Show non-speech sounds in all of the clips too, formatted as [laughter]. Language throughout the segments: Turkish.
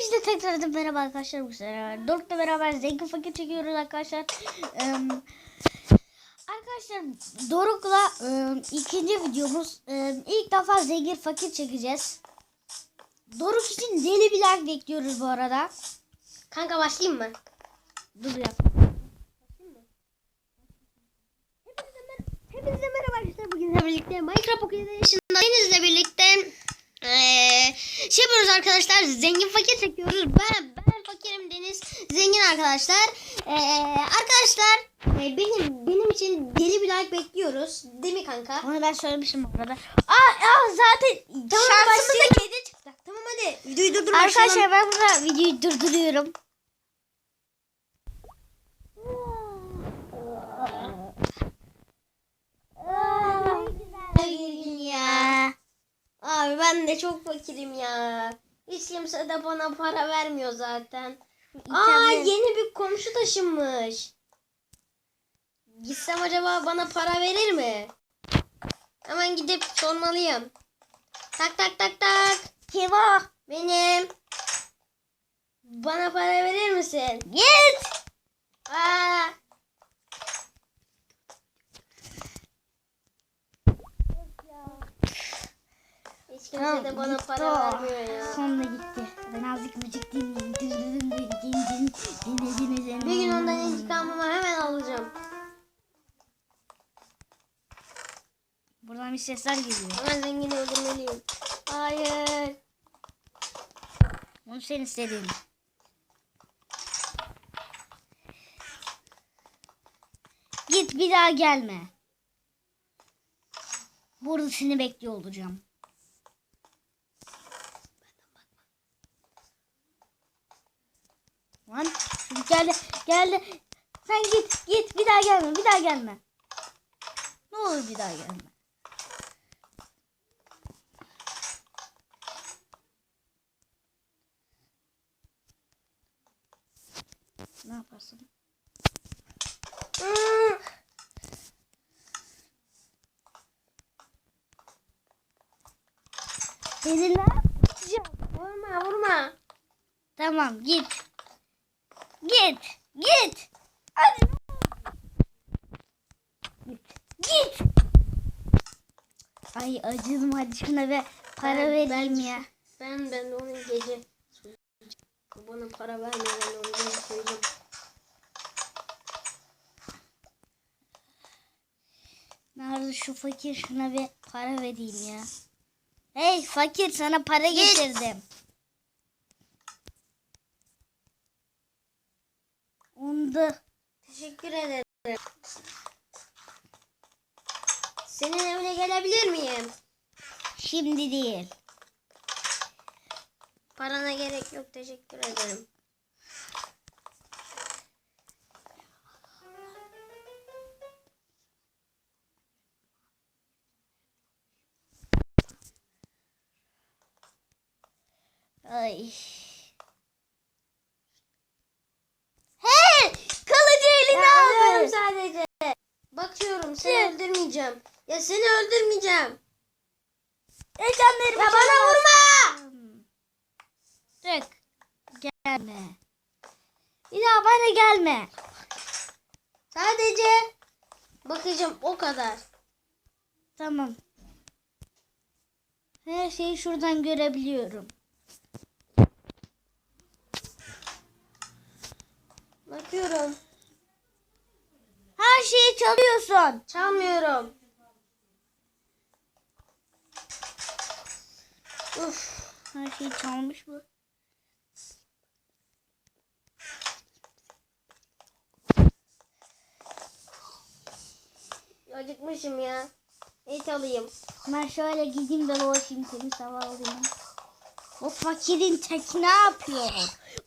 Hepinize tekrardan merhaba arkadaşlar. Bu sefer Doruk'la beraber zengin fakir çekiyoruz arkadaşlar. Ee, arkadaşlar Doruk'la e, ikinci videomuz. E, ilk defa zengin fakir çekeceğiz. Doruk için deli bir like bekliyoruz bu arada. Kanka başlayayım mı? Dur ya. Hepinize, mer hepinize merhaba arkadaşlar. Bugün birlikte Minecraft Edition'da Deniz'le birlikte eee şey yapıyoruz arkadaşlar. Zengin fakir çekiyoruz. Ben ben fakirim Deniz. Zengin arkadaşlar. Eee arkadaşlar e, benim benim için deli bir like bekliyoruz. Değil mi kanka? Onu ben söylemiştim bu arada. Aa, aa zaten Tamam şansımıza başlayalım. kedi çıktı. Tamam hadi. Videoyu durdur başlayalım. Arkadaşlar ben burada videoyu durduruyorum. Ne bir gün ya. Abi ben de çok fakirim ya. Hiç kimse de bana para vermiyor zaten. Aa yeni bir komşu taşınmış. Gitsem acaba bana para verir mi? Hemen gidip sormalıyım. Tak tak tak tak. Kim o? Benim. Bana para verir misin? Git. Aa. Hiç kimse de bana gitti para o. vermiyor ya. Sonunda gitti. Ben azıcık müzik dinleyeyim. Dın dın dın dın dın dın. Dinle dinle dinle. Bir gün ondan intikamımı hemen alacağım. Buradan bir sesler geliyor. Hemen zengini öldürmeliyim. Hayır. Onu sen istedin. Git bir daha gelme. Burada seni bekliyor olacağım. Geldi geldi. Sen git git bir daha gelme bir daha gelme. Ne olur bir daha gelme. Ne yaparsın? Yapacağım? Vurma vurma. Tamam git. Git. Git. Hadi. Git. Git. Ay acıdım hadi şuna ve para Ben- vereyim ben- ya. Ben ben onun gece bana para vermiyor ben onu gece söyleyeceğim. Nerede şu fakir şuna bir para vereyim ya. Hey fakir sana para getirdim. Onda. Teşekkür ederim. Senin evine gelebilir miyim? Şimdi değil. Parana gerek yok teşekkür ederim. Ay. Hey! Kılıcı eline Bakıyorum aldı. sadece. Bakıyorum seni öldürmeyeceğim. Ya seni öldürmeyeceğim. Ecanlarımı Ya bana vurma. Çık. Gelme. Daha bana gelme. Sadece bakacağım o kadar. Tamam. Her şeyi şuradan görebiliyorum. Bakıyorum. Her şeyi çalıyorsun. Çalmıyorum. Uf. Her şeyi çalmış bu. Acıkmışım ya. Et alayım. Ben şöyle gideyim de dolaşayım temiz hava alayım. Bu fakirin tek ne yapıyor?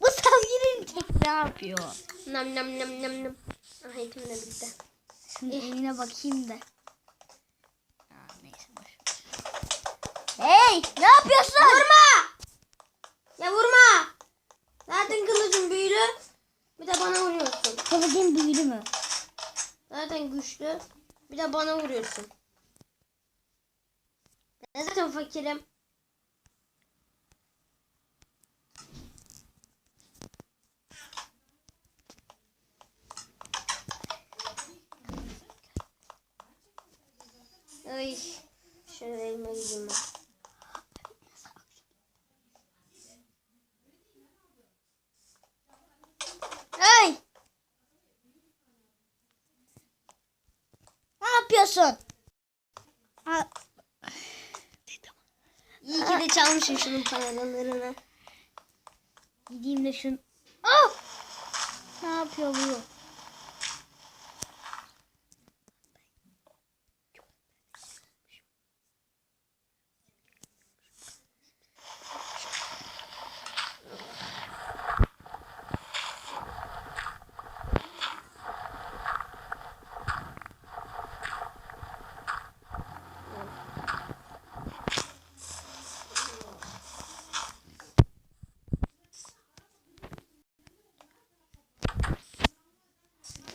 Bu fakirin tek ne yapıyor? Nam nam nam nam nam. Ah etim de bitti. Şunun eline bakayım da. Aa, neyse boş. Hey ne yapıyorsun? Vurma! Ya vurma! Zaten kılıcım büyülü. Bir de bana vuruyorsun. Kılıcın büyülü mü? Zaten güçlü. Bir de bana vuruyorsun. Ben zaten fakirim. Ay. Şöyle elime gideyim ben. Ay! Ne yapıyorsun? Ha, İyi ki de çalmışım şunun paralarını. gideyim de şun. Oh! Ne yapıyor bu?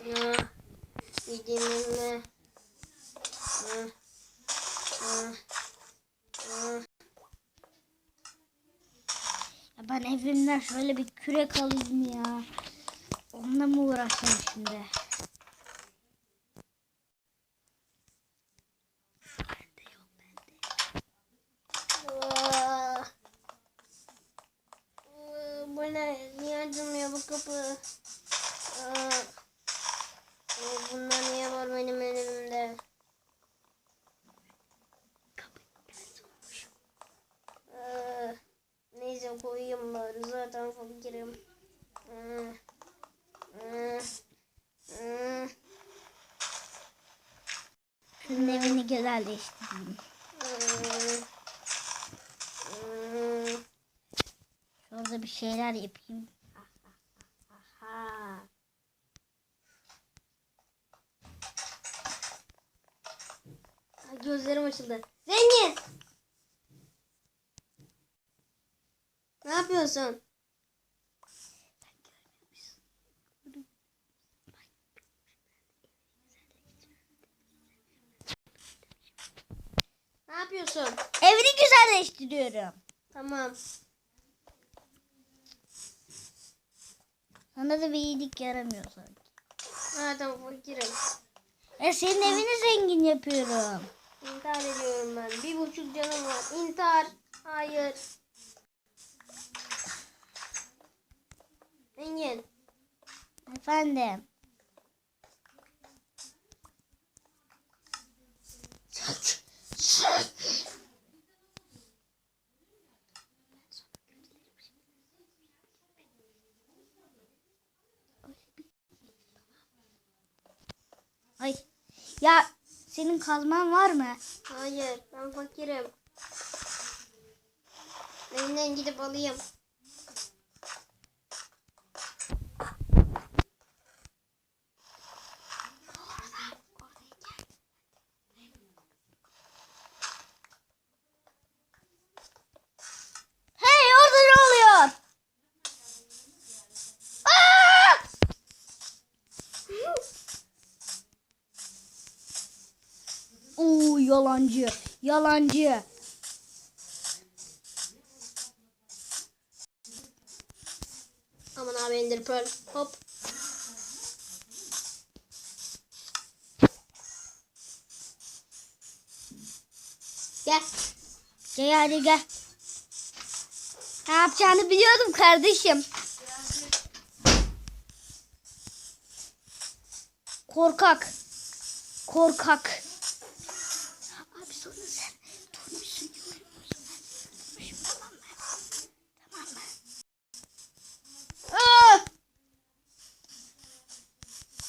Ya. Gideyim elime. Ah. Ah. Ah. Ya ben evimden şöyle bir kürek alayım ya. Onunla mı uğraşacağım şimdi? Bu ne? Niye açılmıyor bu kapı? Ah. Bunlar niye var benim elimde? Ah, Neyse koyayım bari zaten fakirim. Ah. Ah. Ah. Şunun evini güzelleştireyim. Ah. Ah. Şurada bir şeyler yapayım. Aha. Ay, Gözlerim açıldı. Zengin! Ne yapıyorsun? Ne yapıyorsun? Evini güzelleştiriyorum. Tamam. Sana da bir iyilik yaramıyor sanki. Zaten fakirim. E senin evini zengin yapıyorum. İntihar ediyorum ben. Bir buçuk canım var. İntihar. Hayır. Zengin. Efendim. Ay. Ya senin kazman var mı? Hayır. Ben fakirim. Benden gidip alayım. Hey orada ne oluyor? Aa! Oo yalancı. Yalancı. Aman abi Ender Pearl. Hop. Gel. Gel hadi gel. Ne yapacağını biliyordum kardeşim. Korkak. Korkak. Abi sonra sen durmuşsun yürüyorsun. Tamam mı? Tamam mı? Ah!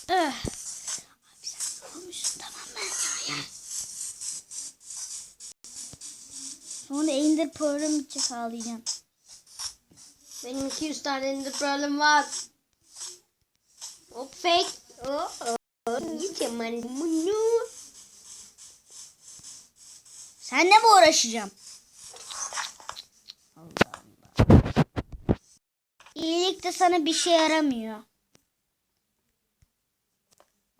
Ah! Abi sen durmuşsun tamam mı? Ya, ya. Pearl'üm için ağlayacağım. Benim 200 tane Ender Pearl'üm var. Hop fake. Oh, oh. Yiyeceğim bunu. Senle mi uğraşacağım? Allah Allah. İyilik de sana bir şey yaramıyor.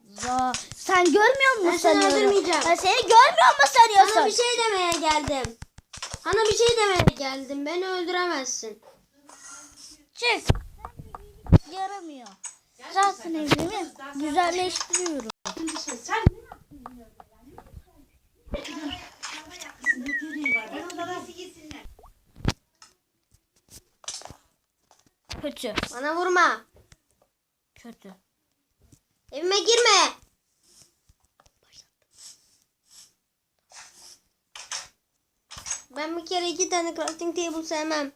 Za sen görmüyor musun Ben seni öldürmeyeceğim. Ben seni görmüyor mu sanıyorsun? Sana bir şey demeye geldim. Sana bir şey demeye geldim. Beni öldüremezsin. Çık. Yaramıyor. Zaten evimi güzelleştiriyorum. Sen? Kötü. Bana vurma. Kötü. Evime girme. Ben bir kere iki tane crafting table sevmem.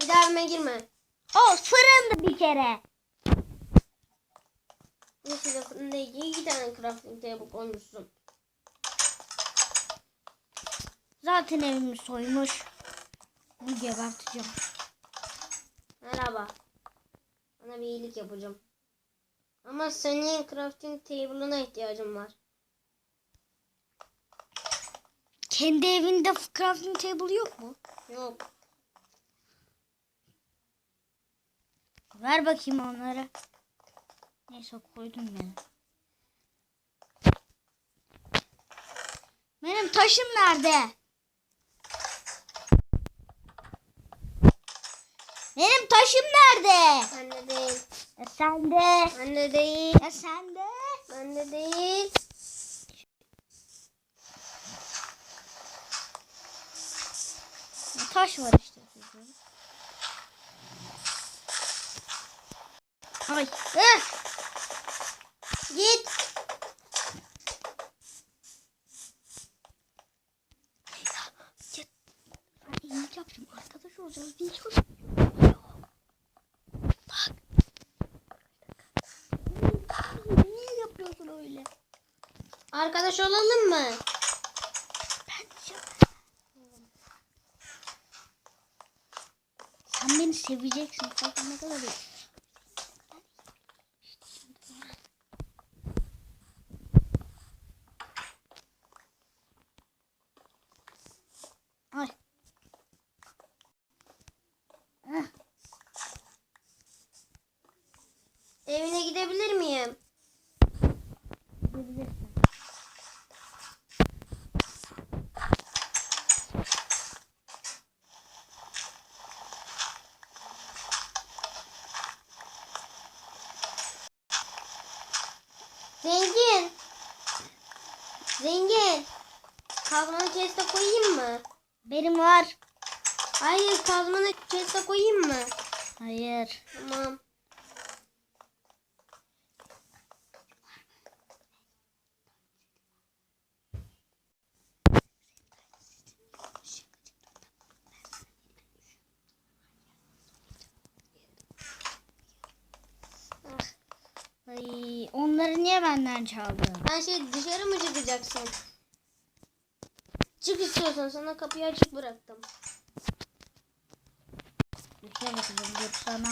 Bir daha evime girme. O fırındı bir kere. Nasıl değil ki iki tane crafting table koymuşsun. Zaten evimi soymuş. Bunu geberteceğim. Merhaba. Sana bir iyilik yapacağım. Ama senin crafting table'ına ihtiyacım var. Kendi evinde crafting table yok mu? Yok. Ver bakayım onları. Neyse koydum ben. Benim taşım nerede? Benim taşım nerede? Bende değil. E sende. Bende değil. E sende. Bende değil. E, Taş var işte. Ay. Eh! Git. Ben iyilik yapacağım. Arkadaş olacağız. Çok Bak. Niye yapıyorsun öyle? Arkadaş olalım mı? Ben Sen beni seveceksin. Bakın ne kadar iyi. Ay. Eh, Evine gidebilir miyim? gidebilirsin. Zengin. Zengin. Kazmanı chest'e koyayım mı? Benim var. Hayır kazmanı chest'e koyayım mı? Hayır. Tamam. Ay, niye benden çaldın? Sen şey dışarı mı çıkacaksın? Çık istiyorsan sana kapıyı açık bıraktım. Bir şey bakacağım. Dur sana.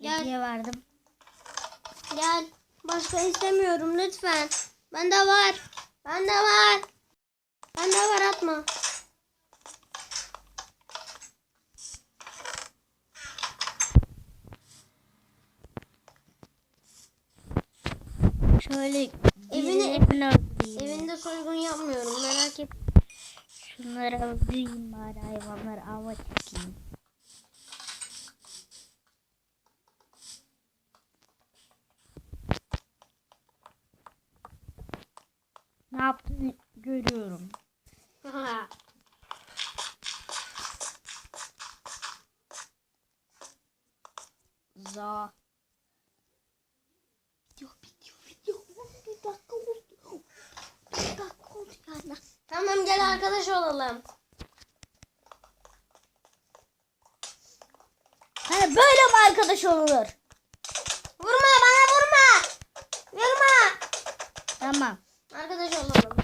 Gel. Hediye verdim. Gel. Başka istemiyorum lütfen. Bende var. Bende var. Bende var atma. Şöyle Evini- evini öldüreyim. Evinde soygun yapmıyorum merak et. Şunları öldüreyim bari hayvanları ava çekeyim. Ne yaptığını görüyorum. [laughs] Za. Video video video. Bir dakika oldu. Bir dakika oldu yani. tamam gel arkadaş olalım. Hani böyle arkadaş olunur? Vurma bana vurma. Vurma. Tamam. Arkadaş olalım.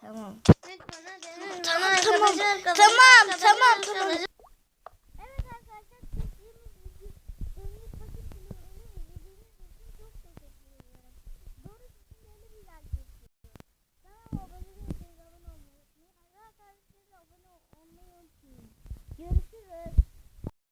Tamam. Tamam, tamam. Tamam, tamam, tamam.